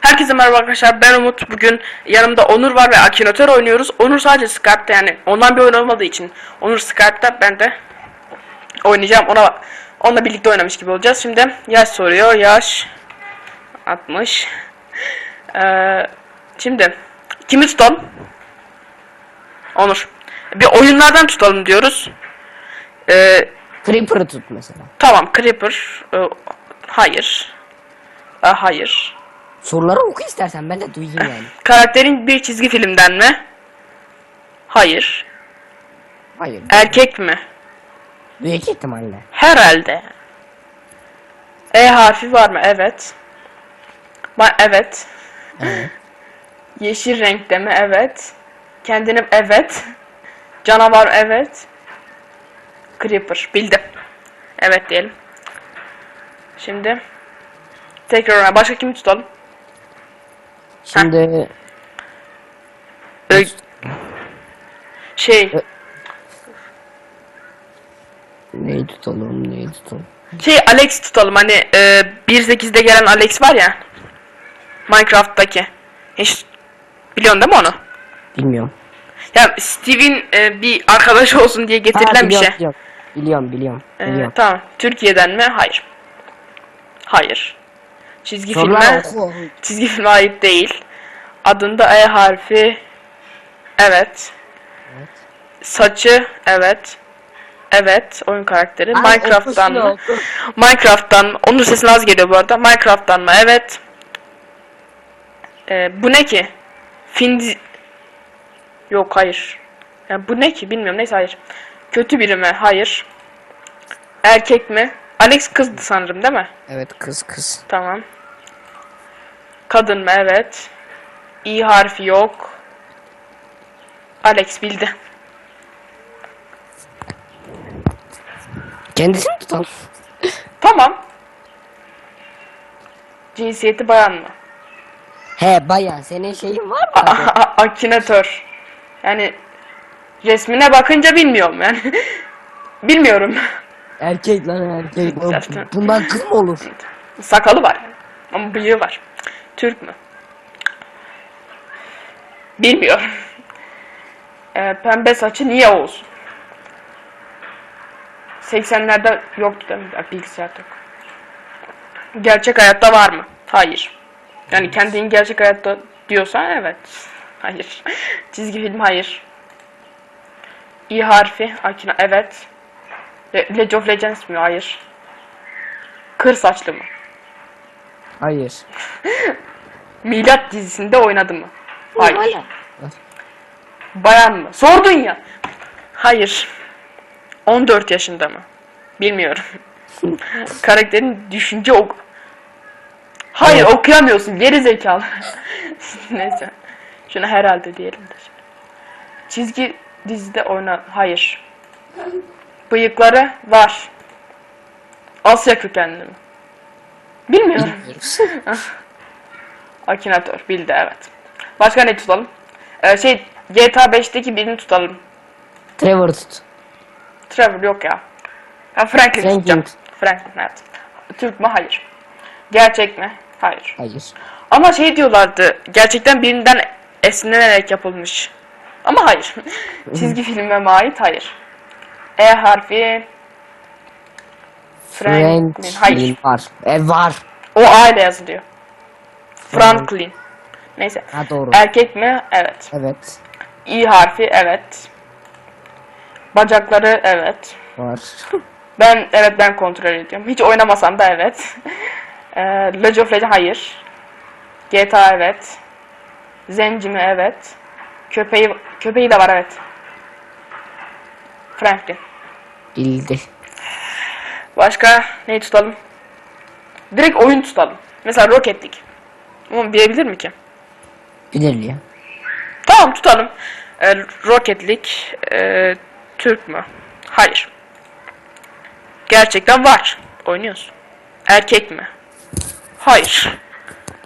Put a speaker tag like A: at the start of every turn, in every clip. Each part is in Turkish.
A: Herkese merhaba arkadaşlar ben Umut. Bugün yanımda Onur var ve Akinator oynuyoruz. Onur sadece Skype'da yani ondan bir oyun olmadığı için Onur Skype'da ben de oynayacağım. Ona onunla birlikte oynamış gibi olacağız. Şimdi yaş soruyor yaş 60 Ee, şimdi kimi tutalım Onur bir oyunlardan tutalım diyoruz Ee,
B: Creeper'ı tut mesela.
A: tamam Creeper Ee, hayır Ee, hayır
B: Soruları oku istersen ben de duyayım yani.
A: Karakterin bir çizgi filmden mi? Hayır.
B: Hayır.
A: Erkek mi?
B: Büyük ihtimalle.
A: Herhalde. E harfi var mı? Evet. Ma evet.
B: Evet.
A: Yeşil renkte mi? Evet. Kendini evet. Canavar evet. Creeper bildim. Evet diyelim. Şimdi tekrar başka kimi tutalım?
B: Şimdi
A: Ö- şey
B: neyi tutalım neyi tutalım.
A: Şey Alex tutalım hani e, 1.8'de gelen Alex var ya Minecraft'taki. Hiç biliyorsun değil mi onu?
B: Bilmiyorum.
A: Ya Steve'in e, bir arkadaşı olsun diye
B: Ha,
A: getirilen bir
B: biliyorum,
A: şey.
B: Biliyorum biliyorum. biliyorum,
A: E,
B: biliyorum.
A: tamam. Türkiye'den mi? Hayır. Hayır. Çizgi
B: Sorular
A: filme
B: oku.
A: çizgi filme ait değil. Adında E harfi. Evet.
B: Evet.
A: Saçı evet. Evet, oyun karakteri.
B: Ay,
A: Minecraft'tan mı? Minecraft'tan? Onun sesi az geliyor bu arada. Minecraft'tan mı? Evet. Ee, bu ne ki? Fin... Yok hayır. Yani bu ne ki? Bilmiyorum. Neyse hayır. Kötü biri mi? Hayır. Erkek mi? Alex kızdı sanırım değil mi?
B: Evet kız kız.
A: Tamam. Kadın mı? Evet. İ harfi yok. Alex bildi.
B: Kendisini tutalım.
A: Tamam. Cinsiyeti bayan mı?
B: He bayağı senin şeyin var mı? Abi?
A: a- Akinator. Yani resmine bakınca bilmiyorum yani. Bilmiyorum.
B: erkek lan erkek.
A: Zaten.
B: Bundan kız mı olur?
A: Sakalı var. Ama bıyığı var. Türk mü? Bilmiyorum. Ee, pembe saçı niye olsun? 80'lerde yoktu değil mi? Ya, Bilgisayar yok. Gerçek hayatta var mı? Hayır. Yani kendin gerçek hayatta diyorsan evet. Hayır. Çizgi film hayır. İ harfi Akina evet. Le- League of Legends mi? Hayır. Kır saçlı mı?
B: Hayır.
A: Milat dizisinde oynadı mı? Hayır. Bayan mı? Sordun ya. Hayır. 14 yaşında mı? Bilmiyorum. Karakterin düşünce ok... Hayır
B: Evet.
A: okuyamıyorsun geri zekalı. Neyse. Şuna herhalde diyelim de. Çizgi dizide oyna... Hayır. Bıyıkları var. Asya kökenli mi? Bilmiyorum.
B: Bilmiyoruz.
A: Akinator bildi evet. Başka ne tutalım? Ee, şey GTA 5'teki birini tutalım.
B: Trevor tut.
A: Trevor yok ya. Ben Franklin,
B: Franklin.
A: tutacağım. Franklin evet. Türk mü? Hayır. Gerçek mi? Hayır.
B: Hayır.
A: Ama şey diyorlardı. Gerçekten birinden esinlenerek yapılmış. Ama hayır. Çizgi filme mi ait? Hayır. E harfi. Franklin. Hayır.
B: Var. E var.
A: O A ile yazılıyor. Franklin. Neyse.
B: Ha doğru.
A: Erkek mi? Evet.
B: Evet.
A: İ harfi evet. Bacakları evet.
B: Var.
A: Ben evet ben kontrol ediyorum. Hiç oynamasam da evet. Ee, League of Legends hayır. GTA evet. Zenci mi evet. Köpeği köpeği de var evet. Franklin.
B: Bildi.
A: Başka neyi tutalım? Direkt oyun tutalım. Mesela Rocket League. Ama bilebilir mi ki?
B: Bilir ya.
A: Tamam tutalım. Ee, Rocket League ee, Türk mü? Hayır. Gerçekten var. Oynuyorsun. Erkek mi? Hayır.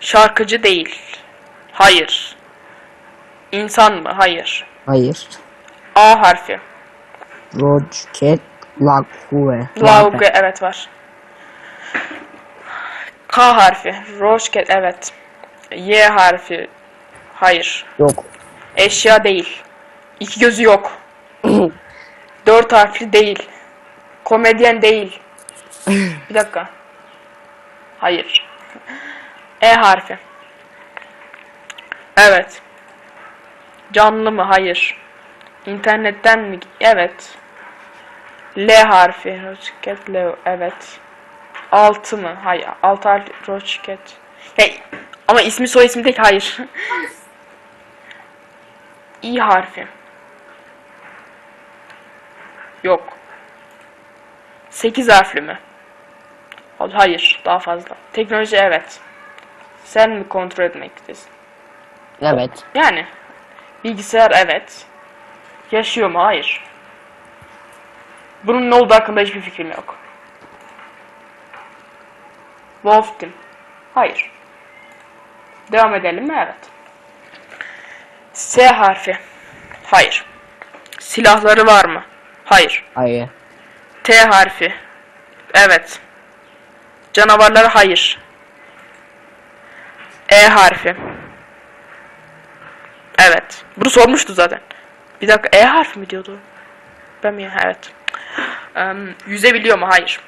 A: Şarkıcı değil. Hayır. İnsan mı? Hayır.
B: Hayır.
A: A harfi.
B: Rocket Lague.
A: Lauge evet var. K harfi. Roşket evet. Y harfi. Hayır.
B: Yok.
A: Eşya değil. İki gözü yok. Dört harfli değil. Komedyen değil. Bir dakika. Hayır. E harfi. Evet. Canlı mı? Hayır. İnternetten mi? Evet. L harfi. Roçket L. Evet. Altı mı? Hayır. Altı harfli Roçket. Ya, ama ismi soy ismi değil. Hayır. İ harfi. Yok. 8 harfli mi? Hayır, daha fazla. Teknoloji evet. Sen mi kontrol etmek istiyorsun?
B: Evet.
A: Yani bilgisayar evet. Yaşıyor mu? Hayır. Bunun ne olduğu hakkında hiçbir fikrim yok. Wolf Team. Hayır. Devam edelim mi? Evet. S harfi. Hayır. Silahları var mı? Hayır.
B: Hayır.
A: T harfi. Evet. Canavarları hayır. E harfi. Evet. Bunu sormuştu zaten. Bir dakika E harfi mi diyordu? Ben mi? Evet. Em, yüzebiliyor mu? Hayır.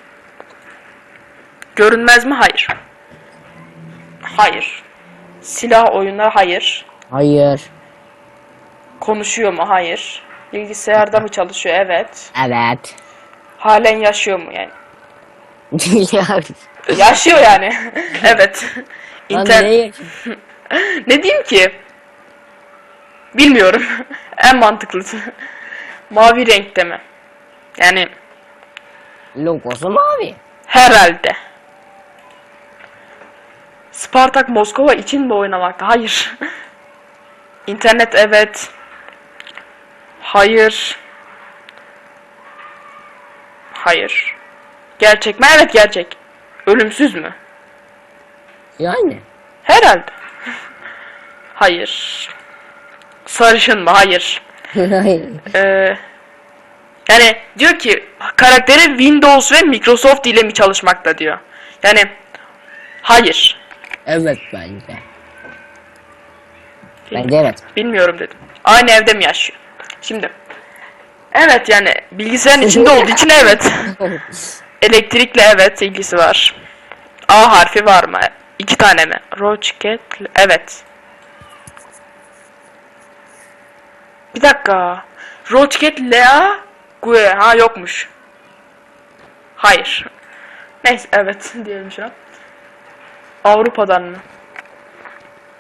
A: Görünmez mi? Hayır. Hayır. Silah oyunları hayır.
B: Hayır.
A: Konuşuyor mu? Hayır. Bilgisayarda mı çalışıyor? Evet.
B: Evet.
A: Halen yaşıyor mu yani?
B: Ya,
A: Yaşıyor yani. evet.
B: Lan
A: İnter ne diyeyim ki? Bilmiyorum. en mantıklısı. Mavi renkte mi? Yani
B: Logosu mavi.
A: herhalde. Spartak Moskova için mi oynamakta? Hayır. İnternet evet. Hayır. Hayır. Gerçek mi? Evet gerçek. Ölümsüz mü?
B: Yani.
A: Herhalde. Hayır. Sarışın mı? Hayır.
B: Hayır.
A: Ee, yani diyor ki karakteri Windows ve Microsoft ile mi çalışmakta diyor. Yani hayır.
B: evet bence. Bence evet.
A: Bilmiyorum dedim. Aynı evde mi yaşıyor? Şimdi. Evet yani bilgisayarın içinde olduğu için evet. Elektrikle evet ilgisi var. A harfi var mı? İki tane mi? Roçket evet. Bir dakika. Roçket Lea Gue ha yokmuş. Hayır. Neyse evet diyelim şuna. Avrupa'dan mı?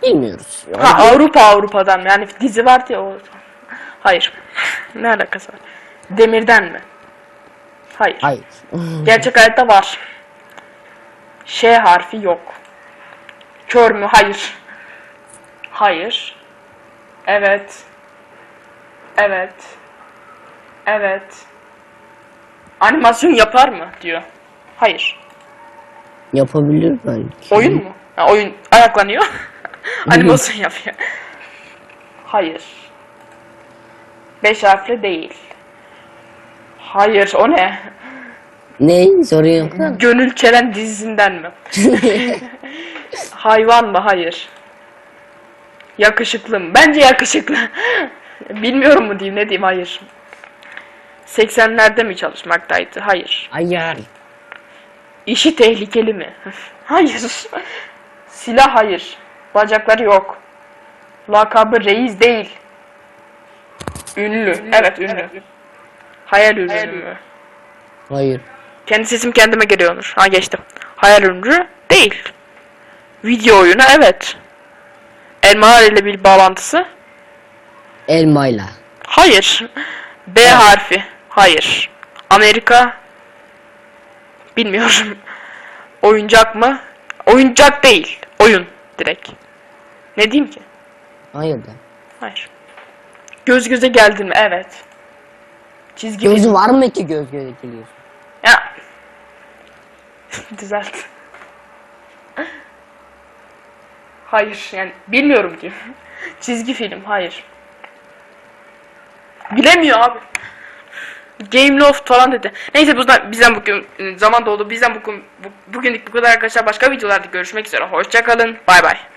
B: Bilmiyoruz.
A: Ha Avrupa Avrupa'dan mı? Yani dizi vardı ya o. Hayır. ne alakası var? Demirden mi? Hayır.
B: Hayır.
A: Gerçek hayatta var. Ş harfi yok. Kör mü? Hayır. Hayır. Evet. Evet. Evet. Animasyon yapar mı? diyor. Hayır.
B: Yapabilir belki.
A: Oyun mu? Ha, oyun ayaklanıyor. Animasyon yapıyor. Hayır. Beş harfli değil. Hayır, o ne?
B: Ne? Sorun yok.
A: Gönül Çelen dizisinden mi? Hayvan mı? Hayır. Yakışıklı mı? Bence yakışıklı. Bilmiyorum mu diyeyim ne diyeyim hayır. 80'lerde mi çalışmaktaydı? Hayır.
B: Hayır.
A: İşi tehlikeli mi? hayır. Silah hayır. Bacakları yok. Lakabı reis değil. Ünlü. Evet ünlü. Hayal ürünü mü?
B: Hayır.
A: Kendi sesim kendime geliyormuş. Ha geçtim. Hayal ürünü değil. Video oyunu evet. Elma ile bir bağlantısı?
B: Elmayla.
A: Hayır. B harfi. Hayır. Amerika? Bilmiyorum. Oyuncak mı? Oyuncak değil. Oyun direkt. Ne diyeyim ki?
B: Hayır da.
A: Hayır. Göz göze geldin mi? Evet. Çizgi
B: Gözü var mı ki göz göze geliyorsun?
A: Ya. Düzelt. Hayır yani bilmiyorum ki. Çizgi film hayır. Bilemiyor abi. Game Loft falan dedi. Neyse bizden, bizden bugün zaman doldu. Bizden bugün bu, bugünlük bu kadar arkadaşlar. Başka videolarda görüşmek üzere. Hoşçakalın. Bay bay.